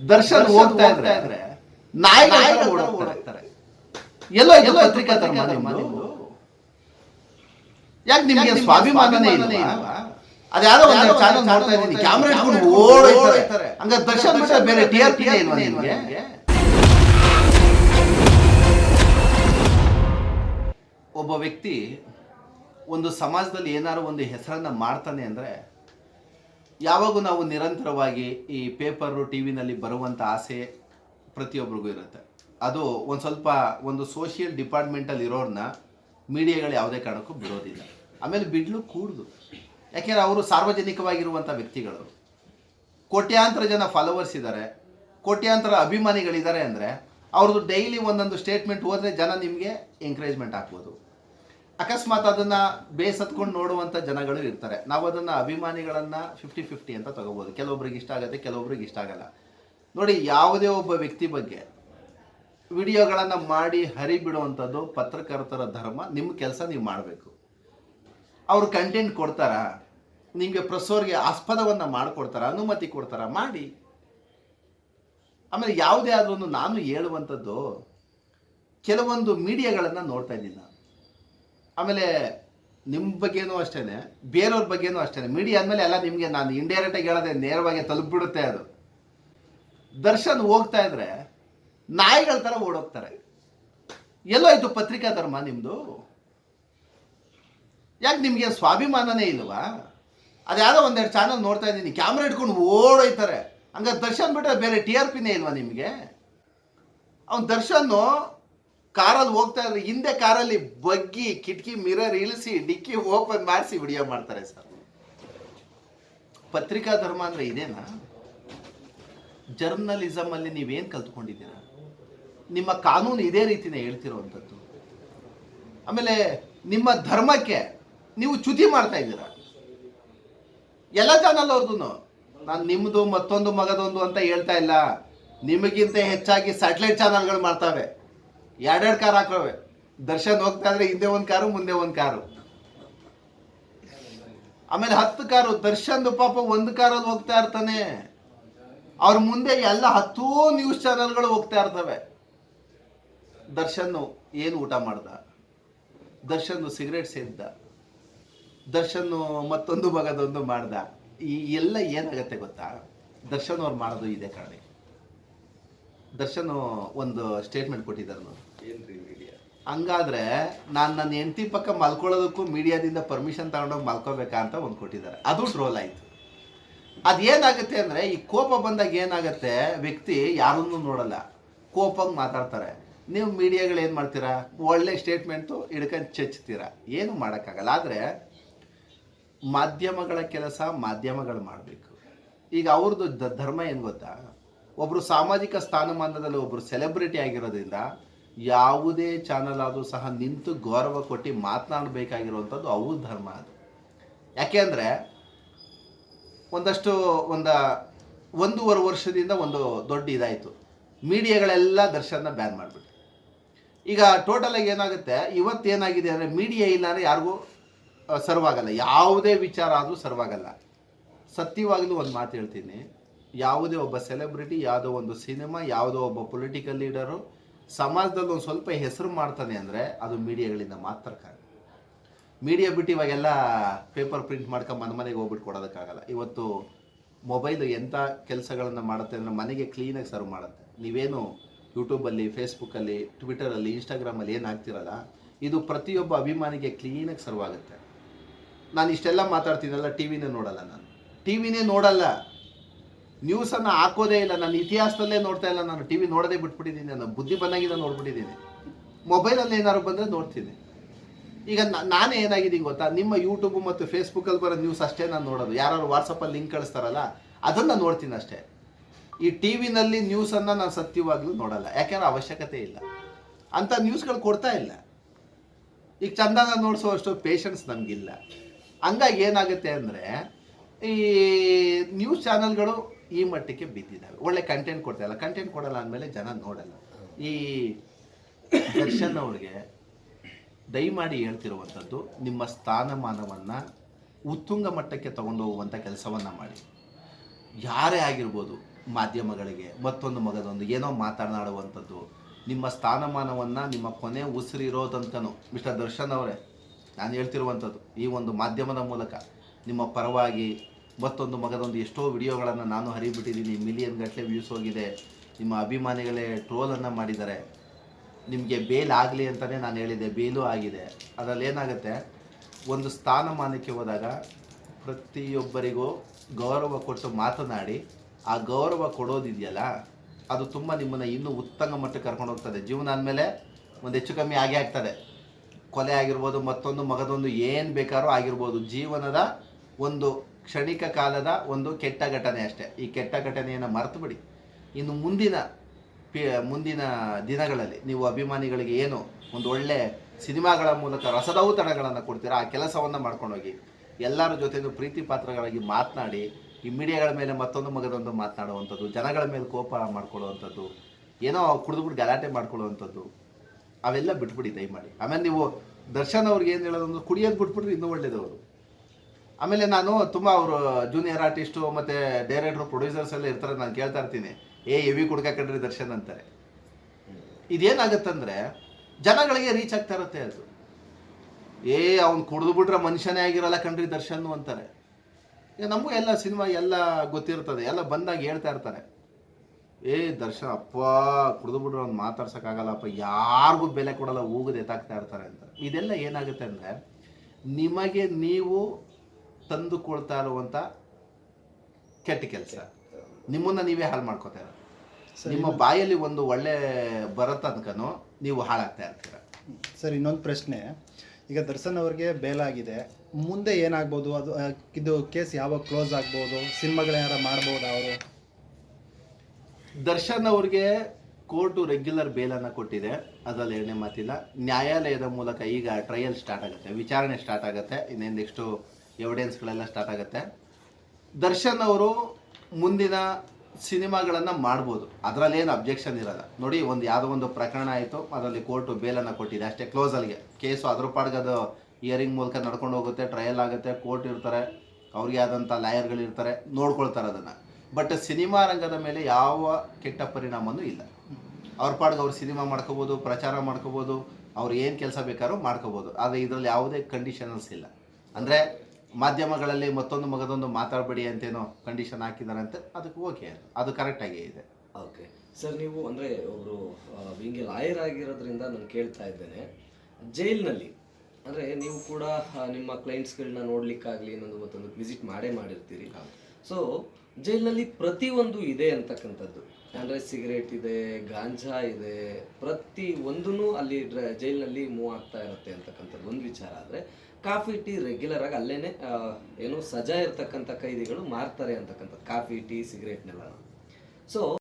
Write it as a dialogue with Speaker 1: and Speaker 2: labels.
Speaker 1: ದರ್ಶನ್ ಹೋಗ್ತಾ ಇದ್ರೆ ನಾಯಿ ಓಡಾಡ್ತಾರೆ ಎಲ್ಲೋ ಎಲ್ಲೋ ಪತ್ರಿಕಾ ನಿಮ್ದು ಯಾಕೆ ನಿಮ್ಗೆ ಸ್ವಾಭಿಮಾನನೇ ಇಲ್ಲ ಅದ್ಯಾರೋ ಒಂದು ಚಾನಲ್ ನೋಡ್ತಾ ಇದ್ದೀನಿ. ಕ್ಯಾಮ್ರಾ ಇಟ್ಕೊಂಡು ಓಡೋಯ್ತಾರೆ ಹಂಗ ದರ್ಶನ್ ಬಿಟ್ರೆ ಬೇರೆ ಟಿ ಆರ್ ಪಿ ಇಲ್ವಾ ನಿಮ್ಗೆ? ಒಬ್ಬ ವ್ಯಕ್ತಿ ಒಂದು ಸಮಾಜದಲ್ಲಿ ಏನಾದ್ರು ಒಂದು ಹೆಸರನ್ನ ಮಾಡ್ತಾನೆ ಅಂದ್ರೆ ಯಾವಾಗೂ ನಾವು ನಿರಂತರವಾಗಿ ಈ ಪೇಪರು ಟಿ ವಿನಲ್ಲಿ ಬರುವಂಥ ಆಸೆ ಪ್ರತಿಯೊಬ್ಬರಿಗೂ ಇರುತ್ತೆ. ಅದು ಒಂದು ಸ್ವಲ್ಪ ಒಂದು ಸೋಷಿಯಲ್ ಡಿಪಾರ್ಟ್ಮೆಂಟಲ್ಲಿ ಇರೋರನ್ನ ಮೀಡಿಯಾಗಳು ಯಾವುದೇ ಕಾರಣಕ್ಕೂ ಬಿಡೋದಿಲ್ಲ. ಆಮೇಲೆ ಬಿಡ್ಲು ಕೂಡ್ದು. ಯಾಕೆಂದ್ರೆ ಅವರು ಸಾರ್ವಜನಿಕವಾಗಿರುವಂಥ ವ್ಯಕ್ತಿಗಳು. ಕೋಟ್ಯಾಂತರ ಜನ ಫಾಲೋವರ್ಸ್ ಇದ್ದಾರೆ. ಕೋಟ್ಯಾಂತರ ಅಭಿಮಾನಿಗಳಿದ್ದಾರೆ ಅಂದರೆ ಅವ್ರದ್ದು ಡೈಲಿ ಒಂದೊಂದು ಸ್ಟೇಟ್ಮೆಂಟ್ ಹೋದರೆ ಜನ ನಿಮಗೆ ಎಂಕರೇಜ್ಮೆಂಟ್ ಹಾಕ್ಬೋದು. ಅಕಸ್ಮಾತ್ ಅದನ್ನ ಬೇಸತ್ಕೊಂಡು ನೋಡುವಂಥ ಜನಗಳು ಇರ್ತಾರೆ. ನಾವು ಅದನ್ನ ಅಭಿಮಾನಿಗಳನ್ನ ಫಿಫ್ಟಿ ಫಿಫ್ಟಿ ಅಂತ ತಗೋಬಹುದು ಕೆಲವೊಬ್ರಿಗೆ ಇಷ್ಟ ಆಗುತ್ತೆ, ಕೆಲವೊಬ್ರಿಗೆ ಇಷ್ಟ ಆಗಲ್ಲ. ನೋಡಿ, ಯಾವುದೇ ಒಬ್ಬ ವ್ಯಕ್ತಿ ಬಗ್ಗೆ ವಿಡಿಯೋಗಳನ್ನು ಮಾಡಿ ಹರಿಬಿಡುವಂಥದ್ದು ಪತ್ರಕರ್ತರ ಧರ್ಮ. ನಿಮ್ಮ ಕೆಲಸ ನೀವು ಮಾಡಬೇಕು. ಅವರು ಕಂಟೆಂಟ್ ಕೊಡ್ತಾರ? ನಿಮಗೆ ಪ್ರಸೋರ್ಗೆ ಆಸ್ಪದವನ್ನು ಮಾಡಿಕೊಡ್ತಾರ? ಅನುಮತಿ ಕೊಡ್ತಾರ? ಮಾಡಿ. ಆಮೇಲೆ ಯಾವುದೇ ಆದ್ರೂ ನಾನು ಹೇಳುವಂಥದ್ದು ಕೆಲವೊಂದು ಮೀಡಿಯಾಗಳನ್ನು ನೋಡ್ತಾ ಇದ್ದೀನಿ ಆಮೇಲೆ ನಿಮ್ಮ ಬಗ್ಗೆನೂ ಅಷ್ಟೇ ಬೇರೆಯವ್ರ ಬಗ್ಗೆನೂ ಅಷ್ಟೇ ಮೀಡಿಯಾ ಅಂದಮೇಲೆ ಎಲ್ಲ ನಿಮಗೆ ನಾನು ಇಂಡೈರೆಕ್ಟಾಗಿ ಹೇಳೋದೆ ನೇರವಾಗಿ ತಲುಪಿಬಿಡುತ್ತೆ ಅದು. ದರ್ಶನ್ ಹೋಗ್ತಾ ಇದ್ರೆ ನಾಯಿಗಳ ಥರ ಓಡೋಗ್ತಾರೆ. ಎಲ್ಲೋಯ್ತು ಪತ್ರಿಕಾ ಧರ್ಮ ನಿಮ್ಮದು ಯಾಕೆ ನಿಮಗೆ ಸ್ವಾಭಿಮಾನನೇ ಇಲ್ವಾ? ಅದ್ಯಾವುದೋ ಒಂದೆರಡು ಚಾನಲ್ ನೋಡ್ತಾ ಇದ್ದೀನಿ ಕ್ಯಾಮ್ರಾ ಇಟ್ಕೊಂಡು ಓಡೋಯ್ತಾರೆ. ಹಂಗ ದರ್ಶನ್ ಬಿಟ್ರೆ ಬೇರೆ ಟಿ ಆರ್ ಪಿನೇ ಇಲ್ವಾ ನಿಮಗೆ? ಅವ್ನು ದರ್ಶನ್ ಕಾರಲ್ಲಿ ಹೋಗ್ತಾ ಇದ್ರೆ ಹಿಂದೆ ಕಾರಲ್ಲಿ ಬಗ್ಗಿ, ಕಿಟಕಿ, ಮಿರರ್ ಇಳಿಸಿ, ಡಿಕ್ಕಿ ಓಪನ್ ಮಾಡಿಸಿ ವಿಡಿಯೋ ಮಾಡ್ತಾರೆ ಸರ್. ಪತ್ರಿಕಾ ಧರ್ಮ ಅಂದ್ರೆ ಇದೇನಾ? ಜರ್ನಲಿಸಮ್ ಅಲ್ಲಿ ನೀವೇನ್ ಕಲ್ತ್ಕೊಂಡಿದ್ದೀರಾ? ನಿಮ್ಮ ಕಾನೂನು ಇದೇ ರೀತಿನೇ ಹೇಳ್ತಿರುವಂಥದ್ದು. ಆಮೇಲೆ ನಿಮ್ಮ ಧರ್ಮಕ್ಕೆ ನೀವು ಚ್ಯುತಿ ಮಾಡ್ತಾ ಇದ್ದೀರಾ? ಎಲ್ಲ ಚಾನಲ್ ಅವ್ರದ್ದು ನಾನು ನಿಮ್ಮದು ಮತ್ತೊಂದು ಮಗದೊಂದು ಅಂತ ಹೇಳ್ತಾ ಇಲ್ಲ. ನಿಮಗಿಂತ ಹೆಚ್ಚಾಗಿ ಸ್ಯಾಟಲೈಟ್ ಚಾನಲ್ಗಳು ಮಾಡ್ತಾವೆ. ಎರಡೆರಡು ಕಾರ್ ಹಾಕೋವೆ ದರ್ಶನ್ ಹೋಗ್ತಾ ಇದ್ರೆ ಹಿಂದೆ ಒಂದು ಕಾರು, ಮುಂದೆ ಒಂದು ಕಾರು. ಆಮೇಲೆ ಹತ್ತು ಕಾರು ದರ್ಶನ್ ಪಾಪ ಒಂದು ಕಾರಲ್ಲಿ ಹೋಗ್ತಾ ಇರ್ತಾನೆ. ಅವ್ರ ಮುಂದೆ ಎಲ್ಲ ಹತ್ತೂ ನ್ಯೂಸ್ ಚಾನೆಲ್ಗಳು ಹೋಗ್ತಾ ಇರ್ತವೆ. ದರ್ಶನ್ ಏನು ಊಟ ಮಾಡ್ದ? ದರ್ಶನ್ ಸಿಗರೇಟ್ ಸೇದ್ದ. ದರ್ಶನ್ ಮತ್ತೊಂದು ಮಗದೊಂದು ಮಾಡ್ದ. ಈ ಎಲ್ಲ ಏನಾಗತ್ತೆ ಗೊತ್ತಾ? ದರ್ಶನ್ ಅವ್ರು ಮಾಡೋದು ಇದೇ ಕಾರಣ ದರ್ಶನ್ ಒಂದು ಸ್ಟೇಟ್ಮೆಂಟ್ ಕೊಟ್ಟಿದ್ದಾರೆ ನೋಡಿ. ಹಂಗಾದ್ರೆ ನಾನು ನನ್ನ ಹೆಂಡತಿ ಪಕ್ಕ ಮಲ್ಕೊಳ್ಳೋದಕ್ಕೂ ಮೀಡಿಯಾದಿಂದ ಪರ್ಮಿಷನ್ ತಗೊಂಡೋಗಿ ಮಲ್ಕೋಬೇಕಾ ಅಂತ ಒಂದು ಕೊಟ್ಟಿದ್ದಾರೆ. ಅದು ಟ್ರೋಲ್ ಆಯಿತು. ಅದೇನಾಗುತ್ತೆ ಅಂದರೆ ಈ ಕೋಪ ಬಂದಾಗ ಏನಾಗುತ್ತೆ, ವ್ಯಕ್ತಿ ಯಾರನ್ನೂ ನೋಡಲ್ಲ. ಕೋಪಂಗೆ ಮಾತಾಡ್ತಾರೆ. ನೀವು ಮೀಡಿಯಾಗಳು ಏನು ಮಾಡ್ತೀರಾ? ಒಳ್ಳೆ ಸ್ಟೇಟ್ಮೆಂಟು ಹಿಡ್ಕೊಂಡು ಚಚ್ತೀರಾ? ಏನು ಮಾಡೋಕ್ಕಾಗಲ್ಲ. ಆದರೆ ಮಾಧ್ಯಮಗಳ ಕೆಲಸ ಮಾಧ್ಯಮಗಳು ಮಾಡಬೇಕು. ಈಗ ಅವ್ರದ್ದು ಧರ್ಮ ಏನು ಗೊತ್ತಾ? ಒಬ್ಬರು ಸಾಮಾಜಿಕ ಸ್ಥಾನಮಾನದಲ್ಲಿ ಒಬ್ಬರು ಸೆಲೆಬ್ರಿಟಿ ಆಗಿರೋದ್ರಿಂದ ಯಾವುದೇ ಚಾನಲ್ ಆದರೂ ಸಹ ನಿಂತು ಗೌರವ ಕೊಟ್ಟು ಮಾತನಾಡಬೇಕಾಗಿರುವಂಥದ್ದು ಅವು ಧರ್ಮ ಅದು. ಯಾಕೆಂದರೆ ಒಂದಷ್ಟು ಒಂದು ಒಂದೂವರೆ ವರ್ಷದಿಂದ ಒಂದು ದೊಡ್ಡ ಇದಾಯಿತು. ಮೀಡಿಯಾಗಳೆಲ್ಲ ದರ್ಶನ ಬ್ಯಾನ್ ಮಾಡಿಬಿಟ್ಟು ಈಗ ಟೋಟಲ್ ಆಗಿ ಏನಾಗುತ್ತೆ? ಇವತ್ತೇನಾಗಿದೆ ಅಂದರೆ ಮೀಡಿಯಾ ಇಲ್ಲ ಅಂದರೆ ಯಾರಿಗೂ ಸರ್ವ್ ಆಗಲ್ಲ. ಯಾವುದೇ ವಿಚಾರ ಆದರೂ ಸರ್ವಾಗಲ್ಲ ಸತ್ಯವಾಗಲೂ ಒಂದು ಮಾತು ಹೇಳ್ತೀನಿ. ಯಾವುದೇ ಒಬ್ಬ ಸೆಲೆಬ್ರಿಟಿ ಯಾವುದೋ ಒಂದು ಸಿನಿಮಾ ಯಾವುದೋ ಒಬ್ಬ ಪೊಲಿಟಿಕಲ್ ಲೀಡರು ಸಮಾಜದಲ್ಲಿ ಒಂದು ಸ್ವಲ್ಪ ಹೆಸರು ಮಾಡ್ತಾನೆ ಅಂದರೆ ಅದು ಮೀಡಿಯಾಗಳಿಂದ ಮಾತ್ರ ಕಾರಣ. ಮೀಡಿಯಾ ಬಿಟ್ಟು ಇವಾಗೆಲ್ಲ ಪೇಪರ್ ಪ್ರಿಂಟ್ ಮಾಡ್ಕೊಂಡು ಮನೆ ಮನೆಗೆ ಹೋಗ್ಬಿಟ್ಟು ಕೊಡೋದಕ್ಕಾಗಲ್ಲ. ಇವತ್ತು ಮೊಬೈಲು ಎಂಥ ಕೆಲಸಗಳನ್ನು ಮಾಡುತ್ತೆ ಅಂದರೆ ಮನೆಗೆ ಕ್ಲೀನಾಗಿ ಸರ್ವ್ ಮಾಡುತ್ತೆ. ನೀವೇನು ಯೂಟ್ಯೂಬಲ್ಲಿ ಫೇಸ್ಬುಕ್ಕಲ್ಲಿ ಟ್ವಿಟರಲ್ಲಿ ಇನ್ಸ್ಟಾಗ್ರಾಮಲ್ಲಿ ಏನು ಹಾಕ್ತಿರಲ್ಲ, ಇದು ಪ್ರತಿಯೊಬ್ಬ ಅಭಿಮಾನಿಗೆ ಕ್ಲೀನಾಗಿ ಸರ್ವ್ ಆಗುತ್ತೆ. ನಾನು ಇಷ್ಟೆಲ್ಲ ಮಾತಾಡ್ತೀನಲ್ಲ ಟಿ ವಿನೇ ನೋಡಲ್ಲ ನಾನು. ಟಿ ವಿನೇ ನೋಡಲ್ಲ. ನ್ಯೂಸನ್ನು ಹಾಕೋದೇ ಇಲ್ಲ. ನಾನು ಇತಿಹಾಸದಲ್ಲೇ ನೋಡ್ತಾ ಇಲ್ಲ. ನಾನು ಟಿ ವಿ ನೋಡೋದೇ ಬಿಟ್ಬಿಟ್ಟಿದ್ದೀನಿ. ನಾನು ಬುದ್ಧಿ ಬಂದಾಗಿಂದ ನೋಡ್ಬಿಟ್ಟಿದ್ದೀನಿ. ಮೊಬೈಲಲ್ಲಿ ಏನಾದ್ರು ಬಂದರೆ ನೋಡ್ತೀನಿ. ಈಗ ನಾನೇ ಏನಾಗಿದ್ದೀನಿ ಗೊತ್ತಾ? ನಿಮ್ಮ ಯೂಟ್ಯೂಬ್ ಮತ್ತು ಫೇಸ್ಬುಕ್ಕಲ್ಲಿ ಬರೋ ನ್ಯೂಸ್ ಅಷ್ಟೇ ನಾನು ನೋಡೋದು. ಯಾರು ವಾಟ್ಸಪ್ಪಲ್ಲಿ ಲಿಂಕ್ ಕಳಿಸ್ತಾರಲ್ಲ, ಅದನ್ನು ನೋಡ್ತೀನಿ ಅಷ್ಟೇ. ಈ ಟಿ ವಿನಲ್ಲಿ ನ್ಯೂಸನ್ನು ನಾನು ಸತ್ಯವಾಗ್ಲೂ ನೋಡಲ್ಲ. ಯಾಕೆಂದ್ರೆ ಅವಶ್ಯಕತೆ ಇಲ್ಲ. ಅಂಥ ನ್ಯೂಸ್ಗಳು ಕೊಡ್ತಾ ಇಲ್ಲ. ಈಗ ಚಂದನ ನೋಡಿಸೋಷ್ಟು ಪೇಷನ್ಸ್ ನಮಗಿಲ್ಲ. ಹಂಗಾಗಿ ಏನಾಗುತ್ತೆ ಅಂದರೆ, ಈ ನ್ಯೂಸ್ ಚಾನಲ್ಗಳು ಈ ಮಟ್ಟಕ್ಕೆ ಬಿದ್ದಿದ್ದಾವೆ. ಒಳ್ಳೆ ಕಂಟೆಂಟ್ ಕೊಡ್ತಾ ಇಲ್ಲ. ಕಂಟೆಂಟ್ ಕೊಡಲ್ಲ ಅಂದಮೇಲೆ ಜನ ನೋಡಲ್ಲ. ಈ ದರ್ಶನ್ ಅವ್ರಿಗೆ ದಯಮಾಡಿ ಹೇಳ್ತಿರುವಂಥದ್ದು, ನಿಮ್ಮ ಸ್ಥಾನಮಾನವನ್ನು ಉತ್ತುಂಗ ಮಟ್ಟಕ್ಕೆ ತಗೊಂಡು ಹೋಗುವಂಥ ಕೆಲಸವನ್ನು ಮಾಡಿ. ಯಾರೇ ಆಗಿರ್ಬೋದು ಮಾಧ್ಯಮಗಳಿಗೆ, ಮತ್ತೊಂದು ಮಗದೊಂದು, ಏನೋ ಮಾತನಾಡುವಂಥದ್ದು, ನಿಮ್ಮ ಸ್ಥಾನಮಾನವನ್ನು ನಿಮ್ಮ ಕೊನೆ ಉಸಿರಿರೋದಂತನೂ ಮಿಸ್ಟರ್ ದರ್ಶನ್ ಅವರೇ. ನಾನು ಹೇಳ್ತಿರುವಂಥದ್ದು, ಈ ಒಂದು ಮಾಧ್ಯಮದ ಮೂಲಕ ನಿಮ್ಮ ಪರವಾಗಿ ಮತ್ತೊಂದು ಮಗದೊಂದು ಎಷ್ಟೋ ವಿಡಿಯೋಗಳನ್ನು ನಾನು ಹರಿಬಿಟ್ಟಿದ್ದೀನಿ ಮಿಲಿಯನ್ ಗಟ್ಟಲೆ ವ್ಯೂಸ್ ಹೋಗಿದೆ. ನಿಮ್ಮ ಅಭಿಮಾನಿಗಳೇ ಟ್ರೋಲನ್ನು ಮಾಡಿದ್ದಾರೆ. ನಿಮಗೆ ಬೇಲ್ ಆಗಲಿ ಅಂತಲೇ ನಾನು ಹೇಳಿದೆ ಬೇಲೂ ಆಗಿದೆ. ಅದರಲ್ಲಿ ಏನಾಗುತ್ತೆ, ಒಂದು ಸ್ಥಾನಮಾನಕ್ಕೆ ಹೋದಾಗ ಪ್ರತಿಯೊಬ್ಬರಿಗೂ ಗೌರವ ಕೊಟ್ಟು ಮಾತನಾಡಿ, ಆ ಗೌರವ ಕೊಡೋದಿದೆಯಲ್ಲ, ಅದು ತುಂಬ ನಿಮ್ಮನ್ನು ಇನ್ನೂ ಉತ್ತಮ ಮಟ್ಟಕ್ಕೆ ಕರ್ಕೊಂಡು ಹೋಗ್ತದೆ. ಜೀವನ ಅಂದಮೇಲೆ ಒಂದು ಹೆಚ್ಚು ಕಮ್ಮಿ ಆಗೇ ಆಗ್ತದೆ. ಕೊಲೆ ಆಗಿರ್ಬೋದು, ಮತ್ತೊಂದು ಮಗದೊಂದು ಏನು ಬೇಕಾದ್ರೂ ಆಗಿರ್ಬೋದು, ಜೀವನದ ಒಂದು ಕ್ಷಣಿಕ ಕಾಲದ ಒಂದು ಕೆಟ್ಟ ಘಟನೆ ಅಷ್ಟೇ. ಈ ಕೆಟ್ಟ ಘಟನೆಯನ್ನು ಮರೆತು ಬಿಡಿ ಇನ್ನು ಮುಂದಿನ ಪಿ, ಮುಂದಿನ ದಿನಗಳಲ್ಲಿ ನೀವು ಅಭಿಮಾನಿಗಳಿಗೆ ಏನು ಒಂದು ಒಳ್ಳೆ ಸಿನಿಮಾಗಳ ಮೂಲಕ ರಸದೌತಣಗಳನ್ನು ಕೊಡ್ತೀರಾ? ಆ ಕೆಲಸವನ್ನು ಮಾಡ್ಕೊಂಡೋಗಿ. ಎಲ್ಲರ ಜೊತೆಯೂ ಪ್ರೀತಿ ಪಾತ್ರಗಳಾಗಿ ಮಾತನಾಡಿ, ಈ ಮೀಡಿಯಾಗಳ ಮೇಲೆ ಮತ್ತೊಂದು ಮಗದೊಂದು ಮಾತನಾಡುವಂಥದ್ದು, ಜನಗಳ ಮೇಲೆ ಕೋಪ ಮಾಡ್ಕೊಳ್ಳುವಂಥದ್ದು, ಏನೋ ಕುಡಿದ್ಬಿಟ್ಟು ಗಲಾಟೆ ಮಾಡ್ಕೊಳ್ಳುವಂಥದ್ದು, ಅವೆಲ್ಲ ಬಿಟ್ಬಿಡಿ ದಯಮಾಡಿ. ಆಮೇಲೆ ನೀವು ದರ್ಶನ್ ಅವ್ರಿಗೆ ಏನು ಹೇಳೋದು ಕುಡಿಯೋದು ಬಿಟ್ಬಿಟ್ರೆ ಇನ್ನೂ ಒಳ್ಳೇದವರು ಆಮೇಲೆ ನಾನು ತುಂಬ ಅವರು ಜೂನಿಯರ್ ಆರ್ಟಿಸ್ಟು ಮತ್ತು ಡೈರೆಕ್ಟ್ರು ಪ್ರೊಡ್ಯೂಸರ್ಸ್ ಎಲ್ಲ ಇರ್ತಾರೆ, ನಾನು ಕೇಳ್ತಾ ಇರ್ತೀನಿ. ಏ ಎವಿ ಕುಡ್ಕಂಡ್ರಿ ದರ್ಶನ್ ಅಂತಾರೆ. ಇದೇನಾಗತ್ತಂದ್ರೆ, ಜನಗಳಿಗೆ ರೀಚ್ ಆಗ್ತಾ ಇರುತ್ತೆ ಅದು. ಏ, ಅವ್ನು ಕುಡಿದು ಬಿಟ್ರೆ ಮನುಷ್ಯನೇ ಆಗಿರಲ್ಲ ಕಂಡ್ರಿ ದರ್ಶನ್ ಅಂತಾರೆ. ಈಗ ನಮಗೂ ಎಲ್ಲ ಸಿನಿಮಾ ಎಲ್ಲ ಗೊತ್ತಿರ್ತದೆ, ಎಲ್ಲ ಬಂದಾಗ ಹೇಳ್ತಾ ಇರ್ತಾರೆ. ಏ, ದರ್ಶನ್ ಅಪ್ಪ, ಕುಡಿದು ಬಿಟ್ರೆ ಅವ್ನು ಮಾತಾಡ್ಸೋಕ್ಕಾಗಲ್ಲಪ್ಪ, ಯಾರಿಗೂ ಬೆಲೆ ಕೊಡಲ್ಲ, ಹೋಗೋದು ಎತ್ತಾಗ್ತಾ ಇರ್ತಾರೆ ಅಂತ. ಇದೆಲ್ಲ ಏನಾಗುತ್ತೆ ಅಂದರೆ, ನಿಮಗೆ ನೀವು ತಂದುಕೊಳ್ತಾ ಇರುವಂಥ ಕೆಟ್ಟ ಕೆಲಸ. ನಿಮ್ಮನ್ನ ನೀವೇ ಹಾಳು ಮಾಡ್ಕೋತಾ ಇರೋದು. ನಿಮ್ಮ ಬಾಯಲ್ಲಿ ಒಂದು ಒಳ್ಳೆ ಬರೋ ತನಕನೂ ನೀವು ಹಾಳಾಗ್ತಾ ಇರ್ತೀರ.
Speaker 2: ಸರ್ ಇನ್ನೊಂದು ಪ್ರಶ್ನೆ. ಈಗ ದರ್ಶನ್ ಅವ್ರಿಗೆ ಬೇಲಾಗಿದೆ ಮುಂದೆ ಏನಾಗ್ಬೋದು? ಅದು ಆ, ಇದು ಕೇಸ್ ಯಾವಾಗ ಕ್ಲೋಸ್ ಆಗ್ಬೋದು? ಸಿನಿಮಾಗಳೇನಾರ ಮಾಡ್ಬೋದು ಅವರು?
Speaker 1: ದರ್ಶನ್ ಅವ್ರಿಗೆ ಕೋರ್ಟು ರೆಗ್ಯುಲರ್ ಬೇಲನ್ನು ಕೊಟ್ಟಿದೆ. ಅದರಲ್ಲಿ ಏನೇ ಮಾತಿಲ್ಲ. ನ್ಯಾಯಾಲಯದ ಮೂಲಕ ಈಗ ಟ್ರಯಲ್ ಸ್ಟಾರ್ಟ್ ಆಗುತ್ತೆ. ವಿಚಾರಣೆ ಸ್ಟಾರ್ಟ್ ಆಗುತ್ತೆ. ಇನ್ನೇನು ನೆಕ್ಸ್ಟು ಎವಿಡೆನ್ಸ್ಗಳೆಲ್ಲ ಸ್ಟಾರ್ಟ್ ಆಗುತ್ತೆ. ದರ್ಶನ್ ಅವರು ಮುಂದಿನ ಸಿನಿಮಾಗಳನ್ನು ಮಾಡ್ಬೋದು. ಅದರಲ್ಲೇನು ಅಬ್ಜೆಕ್ಷನ್ ಇರಲ್ಲ. ನೋಡಿ, ಒಂದು ಯಾವುದೋ ಒಂದು ಪ್ರಕರಣ ಆಯಿತು, ಅದರಲ್ಲಿ ಕೋರ್ಟು ಬೇಲನ್ನು ಕೊಟ್ಟಿದೆ. ಅಷ್ಟೇ ಕ್ಲೋಸಲ್ಲಿಗೆ ಕೇಸು ಅದ್ರ ಪಾಡ್ಗದು ಇಯರಿಂಗ್ ಮೂಲಕ ನಡ್ಕೊಂಡು ಹೋಗುತ್ತೆ ಟ್ರಯಲ್ ಆಗುತ್ತೆ ಕೋರ್ಟ್ ಇರ್ತಾರೆ, ಅವ್ರಿಗೆ ಆದಂಥ ಲಾಯರ್ಗಳು ಇರ್ತಾರೆ, ನೋಡ್ಕೊಳ್ತಾರೆ ಅದನ್ನು. ಬಟ್ ಸಿನಿಮಾ ರಂಗದ ಮೇಲೆ ಯಾವ ಕೆಟ್ಟ ಪರಿಣಾಮವೂ ಇಲ್ಲ. ಅವ್ರ ಪಾಡ್ಗೆ ಅವ್ರು ಸಿನಿಮಾ ಮಾಡ್ಕೋಬೋದು, ಪ್ರಚಾರ ಮಾಡ್ಕೋಬೋದು, ಅವ್ರು ಏನು ಕೆಲಸ ಬೇಕಾದ್ರೂ ಮಾಡ್ಕೋಬೋದು. ಆದರೆ ಇದರಲ್ಲಿ ಯಾವುದೇ ಕಂಡೀಷನಲ್ಸ್ ಇಲ್ಲ. ಅಂದರೆ ಮಾಧ್ಯಮಗಳಲ್ಲಿ ಮತ್ತೊಂದು ಮಗದೊಂದು ಮಾತಾಡಬೇಡಿ ಅಂತೇನೋ ಕಂಡೀಷನ್ ಹಾಕಿದಾರಂತೆ ಅದಕ್ಕೆ ಓಕೆ ಅದು. ಕರೆಕ್ಟಾಗೇ ಇದೆ.
Speaker 3: ಓಕೆ ಸರ್ ನೀವು ಅಂದರೆ ಒಬ್ಬರು ಹಿಂಗೆ ಲಾಯರ್ ಆಗಿರೋದ್ರಿಂದ ನಾನು ಕೇಳ್ತಾ ಇದ್ದೇನೆ. ಜೈಲ್ನಲ್ಲಿ ಅಂದರೆ ನೀವು ಕೂಡ ನಿಮ್ಮ ಕ್ಲೈಂಟ್ಸ್ಗಳನ್ನ ನೋಡಲಿಕ್ಕಾಗಲಿ ಇನ್ನೊಂದು ಮತ್ತೊಂದು ವಿಸಿಟ್ ಮಾಡೇ ಮಾಡಿರ್ತೀರಿ. ಸೊ ಜೈಲಿನಲ್ಲಿ ಪ್ರತಿಯೊಂದು ಇದೆ ಅಂತಕ್ಕಂಥದ್ದು. ಅಂದರೆ ಸಿಗರೇಟ್ ಇದೆ, ಗಾಂಜಾ ಇದೆ, ಪ್ರತಿ ಒಂದೂ ಅಲ್ಲಿ ಜೈಲಿನಲ್ಲಿ ಮೂವ್ ಆಗ್ತಾ ಇರುತ್ತೆ ಅಂತಕ್ಕಂಥದ್ದು ಒಂದು ವಿಚಾರ ಆದರೆ, ಕಾಫಿ ಟೀ ರೆಗ್ಯುಲರ್ ಆಗಿ ಅಲ್ಲೇ ಏನು ಸಜಾ ಇರ್ತಕ್ಕಂಥ ಕೈದಿಗಳು ಮಾರ್ತಾರೆ ಅಂತಕ್ಕಂಥದ್ದು, ಕಾಫಿ, ಟೀ ಸಿಗರೇಟ್ನೆಲ್ಲ ಸೊ